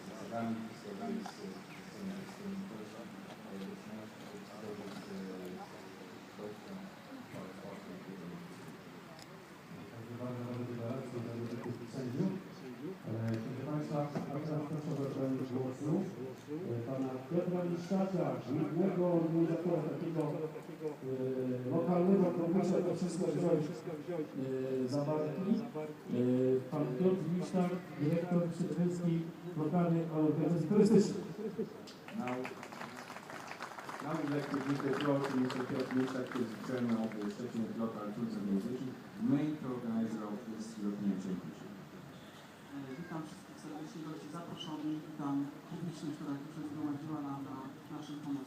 z zasadami, zgodnie z z dla tych sędziów. Proszę Państwa, proszę o zabranie głosu pana Piotra Liszczaka, głównego organizatora takiego lokalnego konkursu, to wszystko wziąć za barki. Pan Piotr Liszczak, dyrektor Przedwęski Lokalnej Organizacji Turystycznej. Now, now we'd like to give the floor to Mr. Piotr Miszak, who is the chairman of the Szczecin Local Tourism Organization, main organizer of this European Championship. Witam wszystkich serdecznie, gości zaproszeni, witam publiczność, która się zgromadziła na, na naszym pomocy.